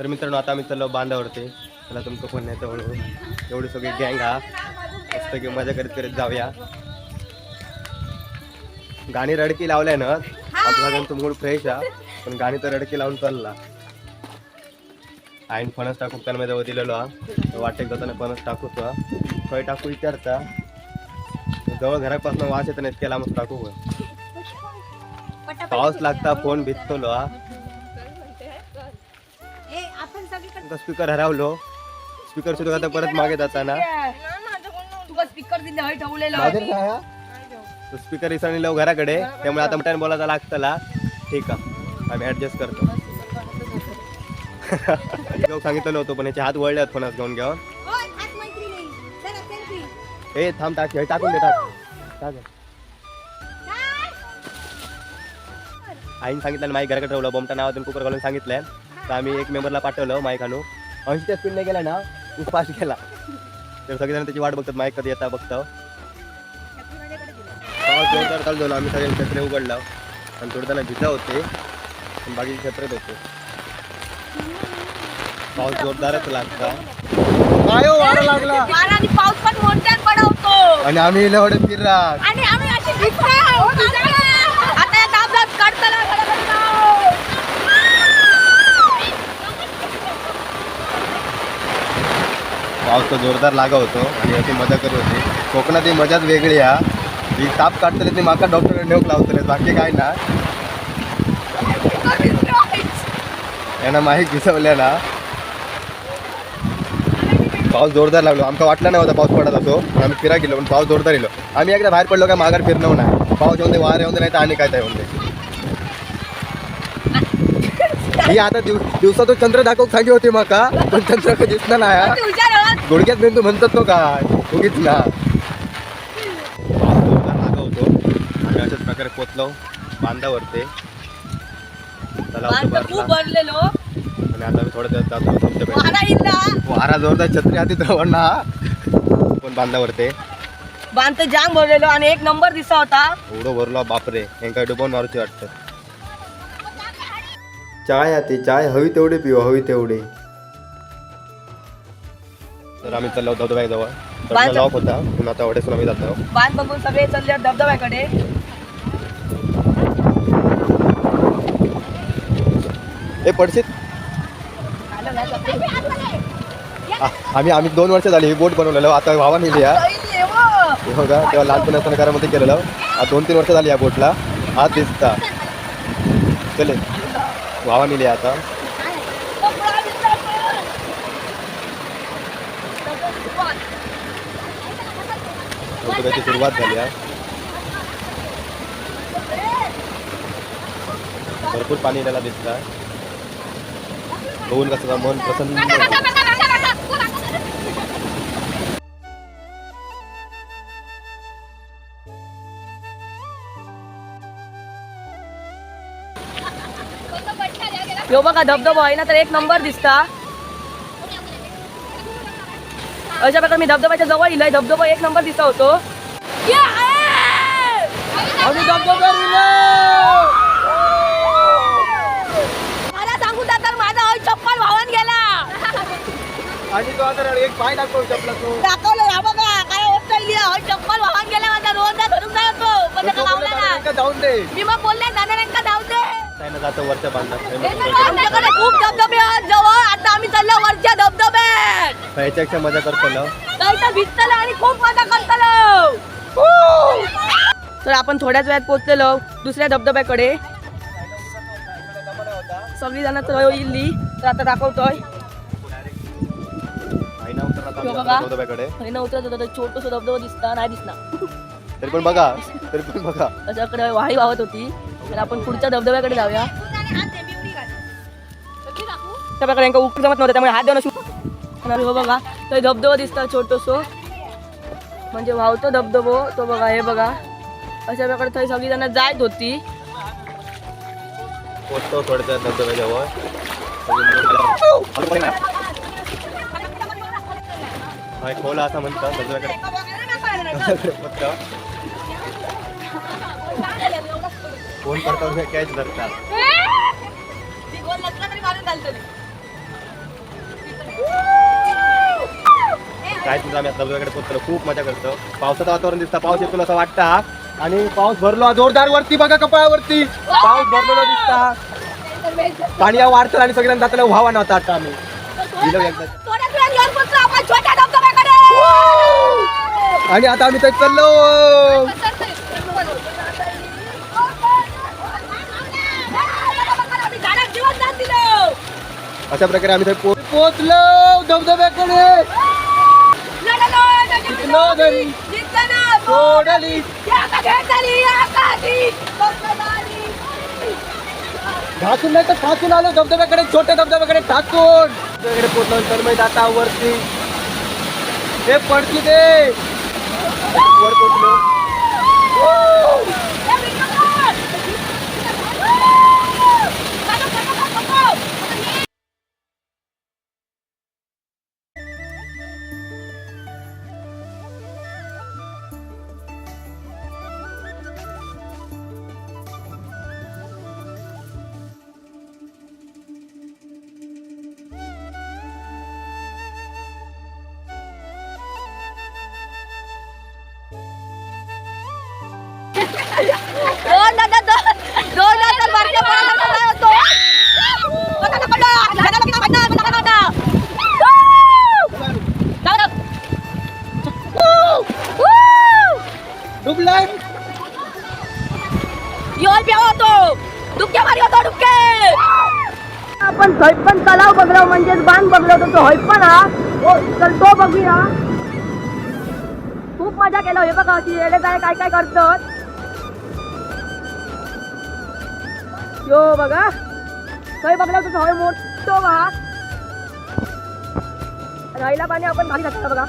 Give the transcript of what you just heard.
तर मित्रांनो आता आम्ही चाललो बांधावरती. त्याला तुमचं कोण नाही हळूहळू एवढी सगळी गँग हा. मस्त की मजा करीत करीत जाऊया. गाणी रडकी लावल्या ना सगळ्यांचं मूड फ्रेश हा. पण गाणी तर रडकी लावून चालला. आईन फणस टाकू त्यांना जवळ दिलेलो हा वाटेक जाताना फणस टाकू तो खय टाकू विचारता? जवळ घरापासून वास येतो नाही इतक्या लांबच टाकू. पाऊस लागता फोन भिजतलो हा. स्पीकर हरवलो. स्पीकर सुरू आता परत मागे जाताना. तुका स्पीकर दिले हय ठेवलेलं माझे काय हा? तो स्पीकर इसरणीलो घराकडे. त्यामुळे आता मटण बोलायचा लागतला ठीक आहे. आम्ही ऍडजस्ट करतो. घेऊ सांगितलं होतं पण याचे हात वळले आहेत फोनात घेऊन घेऊन ए थांब टाक हे टाकून दे टाक. टाक. आईने सांगितलं माईक घराकडे ठेवलं. बॉम्बटा नावातून कुकर घालून सांगितलंय. तर आम्ही एक मेंबरला पाठवलं माईक आणू ऐंशीच्या स्पीडने गेला ना तू फास्ट गेला तर सगळेजण त्याची वाट बघतात माईक कधी येता बघतो. पाऊस जोरदार चालू झाला आम्ही सगळे छत्रे उघडला. आणि थोडं भिजा होते. पण बाकीचे छत्रेत होते. पाऊस जोरदारच लागता काय वारा लागला. आणि पाऊस पण मोठ्यात पडवतो. आणि आम्ही एवढे फिरला आणि आम्ही अशी भिजतो. आता या तापदात काढताना गडबड लाव. पाऊस तर जोरदार लागा होतो आणि अशी मजा करत होती. कोकणात ही मजाच वेगळी हा. ही ताप काढतले ती माका डॉक्टर नेऊक लावतले बाकी काय ना. यांना माहीत घिसवल्या ना. पाऊस जोरदार लागलो. आमका वाटला नाही होता पाऊस पडत असो. आम्ही फिरा गेलो पण पाऊस जोरदार येलो. आम्ही एकदा बाहेर पडलो काय माघार फिरणं नाही पाऊस येऊन दे वार येऊन दे नाही तर आणि काय येऊन होऊन दे. ही आता दिव दिवसातून चंद्र दाखवू सांगी होती माका पण चंद्र कधी दिसणार नाही. गुडघ्यात मेंदू म्हणतात तो काय? उगीच ना होतो आम्ही अशाच प्रकारे पोचलो बांधावरती तलाव आणि आता मी वेळात जातो. वारा जोरदार छत्री हाती ना पण बांधावरती बांध जाम भरलेलो आणि एक नंबर दिसा होता. एवढं भरलो बापरे. यांका डुबवून मारूची वाटतं. चाय हाती चाय हवी तेवढी पिऊ हवी तेवढी. तर आम्ही चाललो धबधब्याजवळ. बांध- लॉक होता. पण आता वडेसून आम्ही जातो बांध बघून सगळे चालले धबधब्याकडे. हे पडशीत आ- आम्ही आम्ही दोन वर्ष झाली ही बोट बनवलेलो. आता भावा नेली या पहिली आहे व. हे बघा तेव्हा लहानपणी असताना घरामध्ये केलेलं. आता दोन तीन वर्ष झाली या बोटला. हा दिसता. चले. वावा नेली आता. त्याची सुरुवात झाली आहे. भरपूर पाणी त्याला दिसतं बघून कसं मन प्रसन्न ह्यो बघा धबधबा आहे ना तर एक नंबर दिसता. अशा प्रकारे मी धबधब्याच्या जवळ इलाय. धबधबा एक नंबर दिसता होतो. आम्ही धबधब्यावर. मला सांगू तर माझा हय चप्पल वाहून गेला. आणि तो आता एक पाय दाखव चपला तो. दाखवलं हा बघा काय हय चप्पल वाहून गेला माझा रोज धरून जातो पण जाऊन दे. मी मग बोलले जाऊ दे. काय ना जातं वरच्या बांधणार आमच्याकडे खूप धबधबे आहेत जवळ. आता आम्ही चाललो वरच्या धबधब्यात ह्याच्यापेक्षा मजा करतो ना. काही तर भिजतलं आणि खूप मजा करतलो. तर आपण थोड्याच वेळात पोहोचलेलो दुसऱ्या धबधब्याकडे. सगळी जण इल्ली. तर आता दाखवतोय. आईना उतरला तो आता बघा. धबधब्याकडे. आणि उतरत होता छोटस धबधबा दिसता नाही दिसणार. तरी पण बघा तरी पण बघा. त्याच्याकडे वाही वाहत होती. तर आपण पुढच्या धबधब्याकडे जाऊया. त्या प्रकारे यांना जमत नव्हतं त्यामुळे हात देऊन आणि हो बघा तो धबधबा दिसता छोटसो. म्हणजे वाहतो धबधबो तो बघा हे बघा. अशा प्रकारे थंय सगळी जण जायत होती. पोचतो धबधब्याजवळ. खोला असं म्हणतात धबधब्याकडे. फोन करता उसे कॅच धरता? काय तुला आम्ही आता दगडाकडे पोहोचलो खूप मजा करतो. पावसाचं वातावरण दिसतं. पाऊस येतो असं वाटतं हा. आणि पाऊस भरलो जोरदार वरती. बघा कपाळावरती. पाऊस भरलेला दिसता पाणी या वाढतं आणि सगळ्यांना जातला व्हावा नव्हता आता आम्ही. आणि आता आम्ही ते चाललो. झाली, या का ती, बघत आली. घासून नाही तर ठाकून आलो धबधब्याकडे छोट्या धबधब्याकडे ठाकून धबधब्याकडे जाता वरती. ते पडकी दे. वर पोहोचलो. या दोन नंतर दोन दोन पोराला होतो? पकडा, झाडाला पकडा, पकडा, पकडा, डुबलाय योल प्यावा होतो डुबक्या मारी होतो डुबके आपण थंय पण तलाव बघलो म्हणजेच बांध बघलो तर तो हय पण हा तर तो बघूया खूप मजा केला हे बघा अशी काय काय काय करतात यो बघा. थंय बघलो तर हय मोठो हा राहिला पाणी आपण खाली जातो बघा.